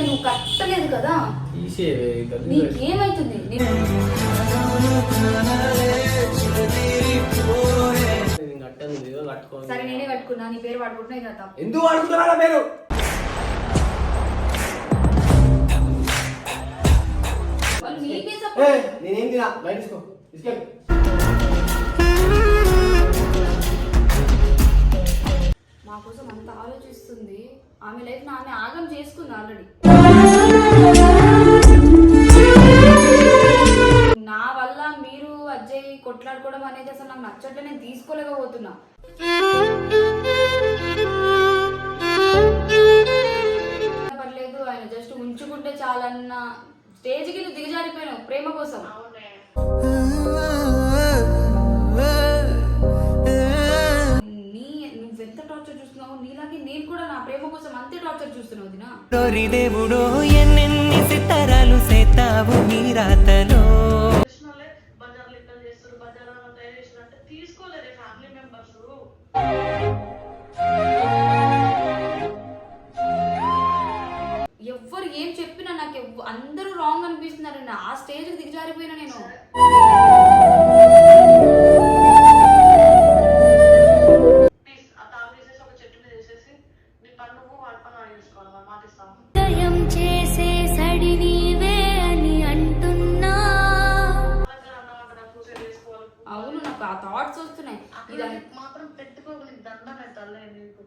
తీయాలి నువ్వు కట్టలేదు కదా? నీకేమైతుంది? సరే నేనే కట్టుకున్నా. నీ పేరు పడుకుంటున్నా ఇక తప్పు ఎందుకు సపోర్ట్ నేనేం తినా? బయట తీసుకో. తీసుకెళ్ళి. ఆమె లైఫ్ ఆమె ఆగం చేసుకుంది ఆల్రెడీ. నా వల్ల మీరు అజయ్ కొట్లాడుకోవడం అనేది అసలు నాకు నచ్చట్లే నేను తీసుకోలేకపోతున్నా. పర్లేదు ఆయన జస్ట్ ఉంచుకుంటే చాలన్న స్టేజ్కి నువ్వు దిగజారిపోయినావు ప్రేమ కోసం. నీలాగే నేను కూడా నా ప్రేమ కోసం అంతే టార్చర్ చూస్తున్నావు దినా ఓరి దేవుడో ఎన్నెన్ని సితారాలు సేతావు నీ రాతలో? కృష్ణలే బజార్ లెక్కలు చేస్తారు బజార్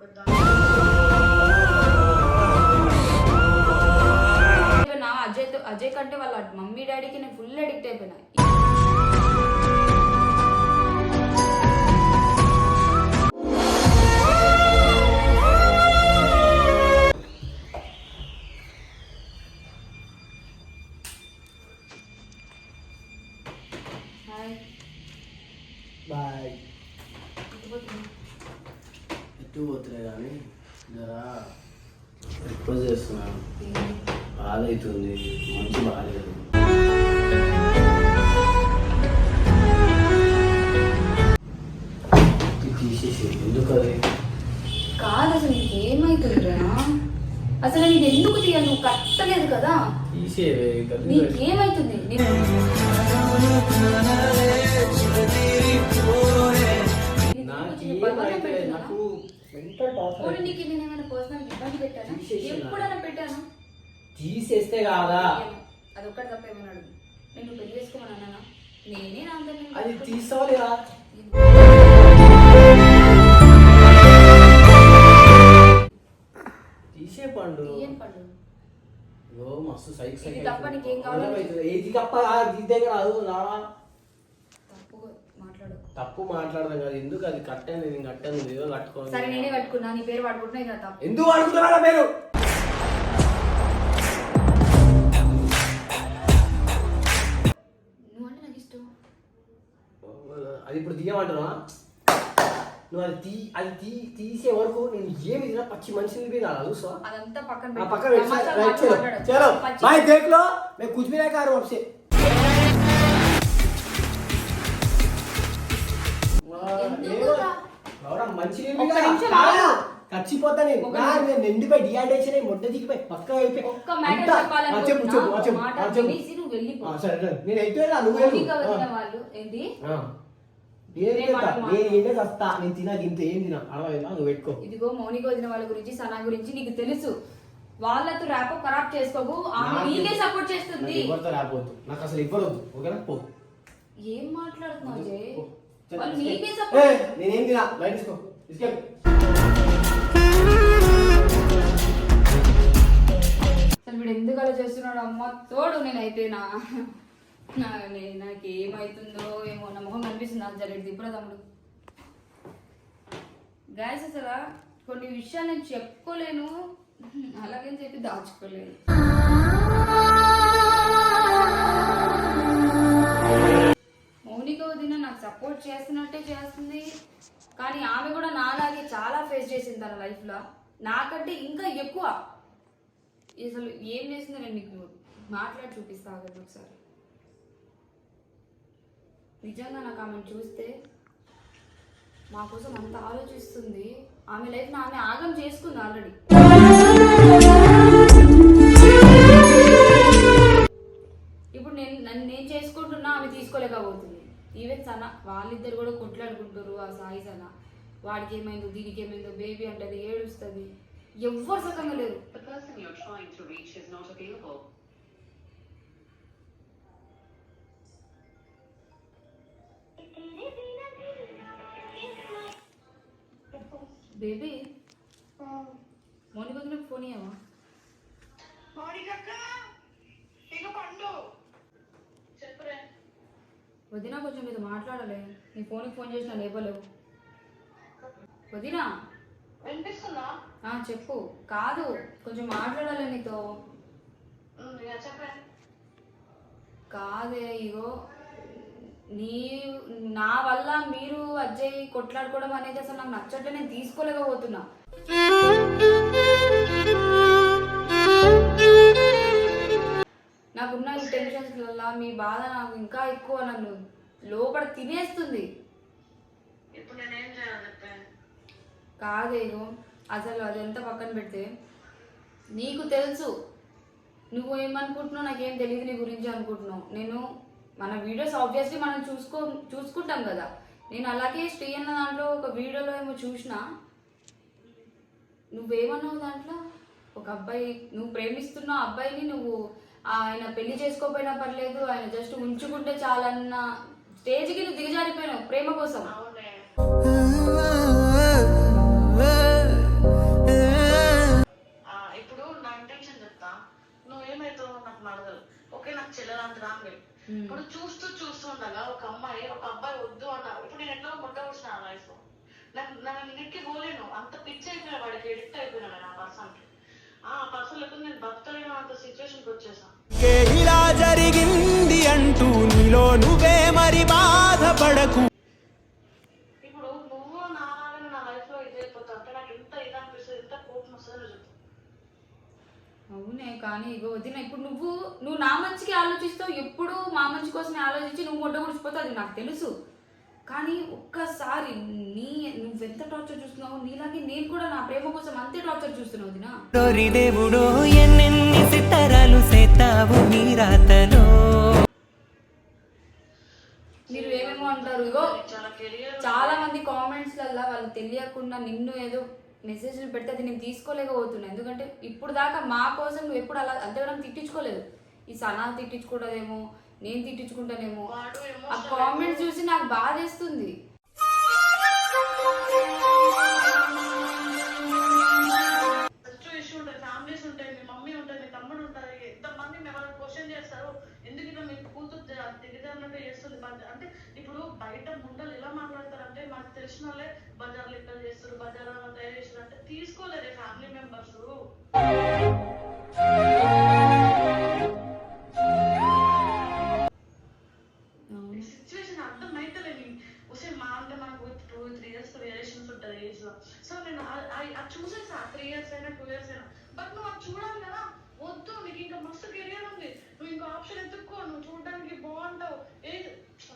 పెట్టాలి నా అజయ్ అజయ్ కంటే వాళ్ళ మమ్మీ డాడీకి నేను ఫుల్ అడిక్ట్ అయిపోయినా. బాధ అవుతుంది మంచి బాగాలేదు తీసేసి ఎందుకు అది? కాదు అసలు నీకు ఏమైతుందిరా అసలు నేను ఎందుకు తీయాలి? నువ్వు కట్టలేదు కదా. తీసేవే గలీజ్ నీకేమైతుంది? నేను నాకు నేను ఏమైనా పర్సనల్ ఇబ్బంది పెట్టానా. ఎప్పుడైనా పెట్టాను? తీసేస్తే కాదా? అది ఒక్కటి తప్ప ఏమన్నా అడుగు. నేను పెళ్ళి చేసుకోమని అన్నానా? నేనే నా అది తీసుకోవాలిరా తీసే పండు. పండు. ఓ మస్తు సైక్ సైక్ తప్ప నీకేం కావాలో. ఇది తప్ప ఇది దగ్గర రాదు రావా తప్పు మాట్లాడు. తప్పు మాట్లాడదాం కదా. ఎందుకు అది కట్టాను నేను కట్టాను? ఏదో కట్టుకోవాలి సరే నేనే కట్టుకున్నా. నీ పేరు తప్పు. ఎందుకు అడుగుతున్నారా మీరు అది ఇప్పుడు తీయమంటున్నా నువ్వు అది తీ అది తీ తీసే వరకు నేను ఏమి తినా పచ్చి మనిషిని మీద చూసా అదంతా పక్కన ఆ పెట్టు. పక్కన పెట్టి తమాషా రైట్ చలో మాట్లాడు. చలో పచ్చి- బాయ్ देख लो मैं कुछ भी नहीं कर रहा हूं आपसे ఎందుకురా? ఎవరా మంచి ఒక్క నిమిషం చచ్చిపోతా నేను ఒక నా, నిమిషం. నేను ఎండిపోయి డిహైడ్రేషన్ అయి మొట్ట దిగిపోయి పక్క అయిపోయి ఒక్క మ్యాటర్ అంతా. ఆ, చెప్పాలనుకుంటున్నా. చెప్పు చెప్పు ఆ, ఒక చెప్పు మాట ఆ, చెప్పు వినేసి నువ్వు వెళ్ళిపో ఆ, సరే సరే. నేను అయితే నువ్వు వెళ్ళు. మౌనిక వదిన ఆ. వాళ్ళు ఏంటి ఆ. నేను నేను చేస్తా. మాట- నేను ఏంటే వస్తా నేను తినా ఇంత ఏం తినా అర్థమైందా? నువ్వు పెట్టుకో. ఇదిగో మౌనిక వదిన వాళ్ళ గురించి సనా గురించి నీకు తెలుసు. వాళ్ళతో ర్యాప్ ఖరాబ్ చేసుకోకు. ఆమె నాకు- నీకే సపోర్ట్ చేస్తుంది. నాకు ఎవరితో రాపోద్దు నాకు అసలు ఇవ్వరొద్దు. ఓకేనా? పో. ఏం మాట్లాడుతున్నావు అజయ్ పో. చల్, వాళ్ళు తీసుకెళ్ళు. నీకే ఏ, సపోర్ట్ నేనేం తినా బయట తీసుకో. తీసుకెళ్ళు అసలు వీడు ఎందుకు అలా చేస్తున్నాడు? అమ్మ తోడు నేనైతే నా నా- నే- నాకు ఏమైతుందో ఏమో నా మొహం కనిపిస్తుంది నాకు జరగదు దిప్పురా తమ్ముడు. గాయస్ అసలు కొన్ని విషయాలు నేను చెప్పుకోలేను. అలాగని చెప్పి దాచుకోలేను మౌనిక వదిన నాకు సపోర్ట్ చేస్తున్నట్టే చేస్తుంది. కానీ ఆమె కూడా నాలాగే చాలా ఫేస్ చేసింది తన లైఫ్లో నాకంటే ఇంకా ఎక్కువ. అసలు ఏం చేసిందో నేను మీకు మాట్లాడి చూపిస్తాను ఒకసారి. నిజంగా నాకు ఆమెను చూస్తే మా కోసం అంత ఆలోచిస్తుంది. ఆమె లైఫ్ ఆమె ఆగం చేసుకుంది ఆల్రెడీ. ఇప్పుడు నేను నన్ను నేను చేసుకుంటున్నా ఆమె తీసుకోలేకపోతుంది. ఈవెన్ సన వాళ్ళిద్దరు కూడా కొట్లాడుకుంటారు ఆ సాయి సన. వాడికి ఏమైందో దీనికి ఏమైందో బేబీ అంటది ఏడుస్తుంది. ఎవ్వరు సకంగా లేదు. బేబీ? మౌనిక వదినకు ఫోన్ చెప్పురే. వదినా కొంచెం మీతో మాట్లాడలే. నీ ఫోన్కి ఫోన్ చేసిన లేపలేవు వదినా? వినిపిస్తుందా? చెప్పు. కాదు కొంచెం మాట్లాడాలి నీతో. ఉమ్, ఇక చెప్పే కాదే ఇగో. నీ నా వల్ల మీరు అజ్జయ్ కొట్లాడుకోవడం అనేది అసలు నాకు నచ్చట్లే నేను తీసుకోలేకపోతున్నా. నాకున్న టెన్షన్స్ వల్ల మీ బాధ నాకు ఇంకా ఎక్కువ నన్ను లోపల తినేస్తుంది. కాదేగో అసలు అదంతా పక్కన పెడితే. నీకు తెలుసు నువ్వు ఏమనుకుంటున్నావు నాకేం తెలియదు నీ గురించి అనుకుంటున్నావు. నేను మన వీడియోస్ ఆబ్వియస్లీ మనం చూసుకో చూసుకుంటాం కదా. నేను అలాగే శ్రీ అన్న దాంట్లో ఒక వీడియోలో ఏమో చూసిన నువ్వేమన్నావు దాంట్లో? ఒక అబ్బాయి నువ్వు ప్రేమిస్తున్న అబ్బాయిని నువ్వు ఆయన పెళ్ళి చేసుకోపోయినా పర్లేదు ఆయన జస్ట్ ఉంచుకుంటే చాలన్న స్టేజ్కి నువ్వు దిగజారిపోయినావు ప్రేమ కోసం. ఇప్పుడు నా ఇంటెన్షన్ చెప్తా. నువ్వేమైతావు నాకు నడగదు ఓకే నాకు చెల్లెలంత రాంగే ఇప్పుడు చూస్తూ చూస్తూ ఉండగా ఒక అమ్మాయి ఒక అబ్బాయి వద్దు అన్నారు ఇప్పుడు నేను ఎట్లా ముట్ట వచ్చిన లైఫ్ నాకు నన్ను నిన్నెక్కి పోలేను. అంత పిచ్చి అయిపోయినా వాడికి ఎడిక్ట్ అయిపోయినా నేను ఆ పర్సన్కి ఆ పర్సన్ లేకపోతే నేను బతకలేను అంత సిచ్యువేషన్కి వచ్చేసాను ఏ ఇలా జరిగింది అంటూ నీలో నువ్వే మరి బాధపడకు ఇప్పుడు నువ్వు నాలాగా నా లైఫ్లో ఇదైపోతావు అంటే నాకు ఎంత ఇది అనిపిస్తుంది ఎంత కోపం వస్తుందో చెప్పు అవునే కానీ ఇగో వదిన ఇప్పుడు నువ్వు నువ్వు నా మంచికి ఆలోచిస్తావు ఎప్పుడు మా మంచి కోసమే ఆలోచించి నువ్వు మొట్ట గుడిచిపోతావు అది నాకు తెలుసు. కానీ ఒక్కసారి నీ నువ్వెంత టార్చర్ చూస్తున్నావు నీలాగే నేను కూడా నా ప్రేమ కోసం అంతే టార్చర్ చూస్తున్నావు డోరి దేవుడో ఎన్నెన్ని సితారాలు సేతావు నీ రాతలో? మీరు ఏమేమో అంటారు ఇగో చాలా మంది కామెంట్స్ లల్లా వాళ్ళు తెలియకుండా నిన్ను ఏదో మెసేజ్లు పెడితే అది నేను తీసుకోలేకపోతున్నా. ఎందుకంటే ఇప్పుడు దాకా మా కోసం నువ్వు ఎప్పుడు అలా అంతేగానం తిట్టించుకోలేదు. ఈ సనాలు తిట్టించుకోవడమేమో నేను తిట్టించుకుంటానేమో. ఆ కామెంట్స్ చూసి నాకు బాధేస్తుంది.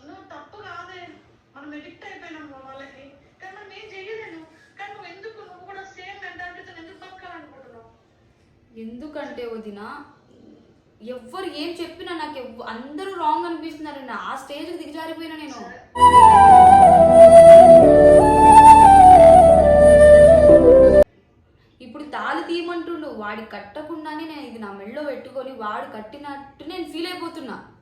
నువ్వు తప్పు కాదే. మనం ఎడిక్ట్ అయిపోయినాం వాళ్ళకి. కానీ మనం ఏం చేయలేను కానీ నువ్వు ఎందుకు నువ్వు కూడా సేమ్ మెంటాలిటీతో ఎందుకు బతకాలనుకుంటున్నావు? ఎందుకంటే వదిన ఎవ్వరు ఏం చెప్పినా నాకు ఎవ్వ- అందరూ రాంగ్ అనిపిస్తున్నారు. ఆ స్టేజ్కి దిగజారిపోయినా నేను. ఇప్పుడు తాళి తీయమంటుండు. వాడి కట్టకుండానే నేను ఇది నా మెళ్ళో పెట్టుకొని వాడు కట్టినట్టు నేను ఫీల్ అయిపోతున్నా.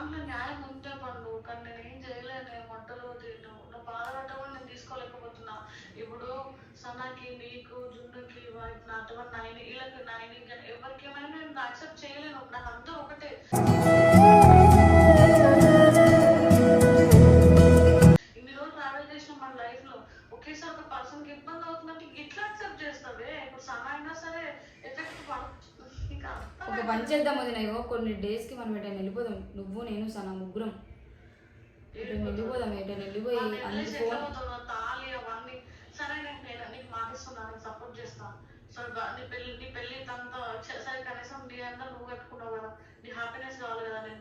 నీ దాంట్లో న్యాయం ఉంటే పండు కానీ నేను ఏం చేయలేను నేను వంటలు తిను నా బాధపడ్డ నేను తీసుకోలేకపోతున్నా. ఇప్పుడు సనాకి నీకు జున్నుకి వాటి నా అటువంటి నైన్ వీళ్ళకి నైన్ ఎవరికి ఏమైనా నేను యాక్సెప్ట్ చేయలేను. నాకు అంతా ఒకటే. ఇన్ని రోజులు ట్రావెల్ చేసిన మన లైఫ్లో ఒకేసారి ఒక పర్సన్కి ఇబ్బంది అవుతుందంటే ఇట్లా యాక్సెప్ట్ చేస్తావే? ఇప్పుడు సనా అయినా సరే ఎఫెక్ట్ ఇంకా ఒక పని చేద్దాం వదిన ఇగో కొన్ని డేస్కి మనం ఎటైనా వెళ్ళిపోదాం. నువ్వు నేను సన ముగ్గురం. ఎటైనా వెళ్ళిపోదాం ఎటైనా వెళ్ళిపోయి వాళ్ళు అన్ని ఫోన్? తాళి అవన్నీ? సరే నేను నేను నీకు మాటిస్తున్నాను నేను సపోర్ట్ చేస్తాను బా- నీ పెళ్ళి నీ పెళ్ళి అంతా సరే కనీసం నీ అంతా నువ్వు పెట్టుకున్నావు కదా నీ హ్యాపీనెస్ కావాలి కదా నేను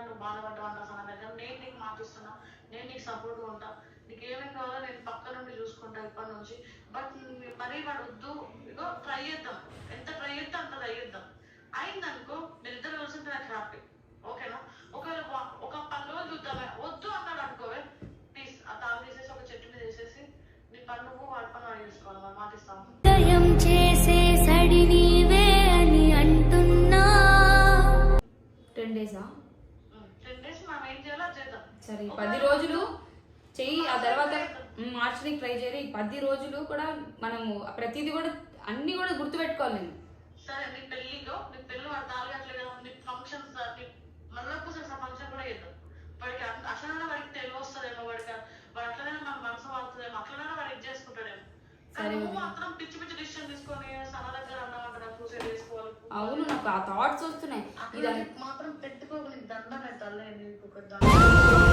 నువ్వు బాధపడ్డావు అంట సన. దగ్గర నేను నీకు మాటిస్తున్నా నేను నీకు సపోర్ట్ ఉంటా. నీకు ఏమేమి కావాలో? నేను పక్క నుండి చూసుకుంటాను ఇప్పటి నుంచి. బట్ మరీ వాడు వద్దు. ఇగో ట్రై చేద్దాం. ఎంత ట్రై చేస్తే అంత ట్రై చేద్దాం. అయిందనుకో నిద్ర కలిసి నాకు హ్యాపీ. ఓకేనా? ఒకవేళ ఒక పది రోజులు చూద్దామే. వద్దు అన్నాడు పది రోజులు కూడా మనము ప్రతిదీ కూడా అన్ని కూడా గుర్తుపెట్టుకోవాలి నేను. సరే నీ పెళ్ళిలో నీ పెళ్ళి వాడు తాగట్లేదు కదా నీ ఫంక్షన్స్ మళ్ళా పూసిన ఫంక్షన్ కూడా చేద్దాం. వాడికి అట్ల- అట్లనే వాడికి తెలివి వస్తుందేమో వాడికి వాడు అట్లనే మన మనసు వాడుతుందేమో అట్లనే వాడు ఇది చేసుకుంటాడేమో. మాత్రం పిచ్చి పిచ్చి డిసిషన్ తీసుకొని సన దగ్గర అక్కడ సూసైడ్ చేసుకోవాలి. అవును నాకు ఆ థాట్స్ వస్తున్నాయి. మాత్రం పెట్టుకోకు నీకు దండం పెట్టాలి నీకు ఒక దండం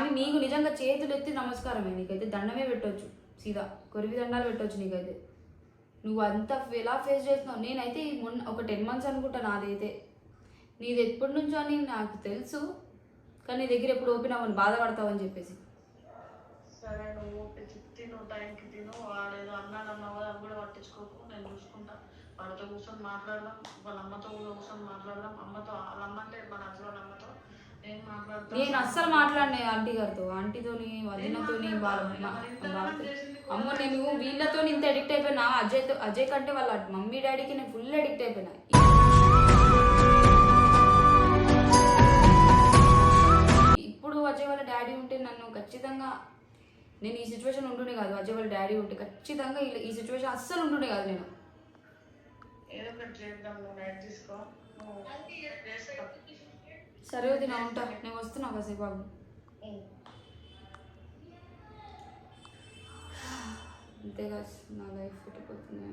కానీ నీకు నిజంగా చేతులు ఎత్తి నమస్కారమే నీకైతే దండమే పెట్టవచ్చు సీదా కొరివి దండాలు పెట్టవచ్చు నీకైతే. నువ్వు అంత ఎలా ఫేస్ చేస్తున్నావు? నేనైతే మొన్న ఒక టెన్ మంత్స్ అనుకుంటా నాదైతే. నీది ఎప్పటి నుంచో అని నాకు తెలుసు కానీ నీ దగ్గర ఎప్పుడు ఓపెన్ అవ్వను బాధపడతావు అని చెప్పేసి. సరే నువ్వు పిచ్చి తిను టైంకి తిను వాడేదో అన్నాడు అన్నావు అది కూడా పట్టించుకోకు నేను చూసుకుంటా. వాళ్ళతో కూర్చొని మాట్లాడదాం వాళ్ళ అమ్మతో కూడా కూర్చొని మాట్లాడదాం. అమ్మతో వాళ్ళ అమ్మంటే మన అసలు వాళ్ళ అమ్మతో. నేను అస్సలు మాట్లాడినా ఆంటీ గారితో ఆంటీతోని వదినతోని వాళ్ళ అమ్మో నేను వీళ్ళతో ఇంత అడిక్ట్ అయిపోయినా అజయ్తో అజయ్ కంటే వాళ్ళ మమ్మీ డాడీకి నేను ఫుల్ అడిక్ట్ అయిపోయినా. ఇప్పుడు అజయ్ వాళ్ళ డాడీ ఉంటే నన్ను ఖచ్చితంగా నేను ఈ సిచ్యువేషన్ ఉంటుండే కాదు. అజయ్ వాళ్ళ డాడీ ఉంటే ఖచ్చితంగా ఈ- సిచ్యువేషన్ అస్సలు ఉంటుండే కాదు నేను. ఏదో ఒకటి చేద్దాం నువ్వు తీసుకో. సరే వదిన ఉంటా. నేను వస్తున్నా కాసేపు బాబు. అంతేగా నా లైఫ్ పుట్టిపోతుంది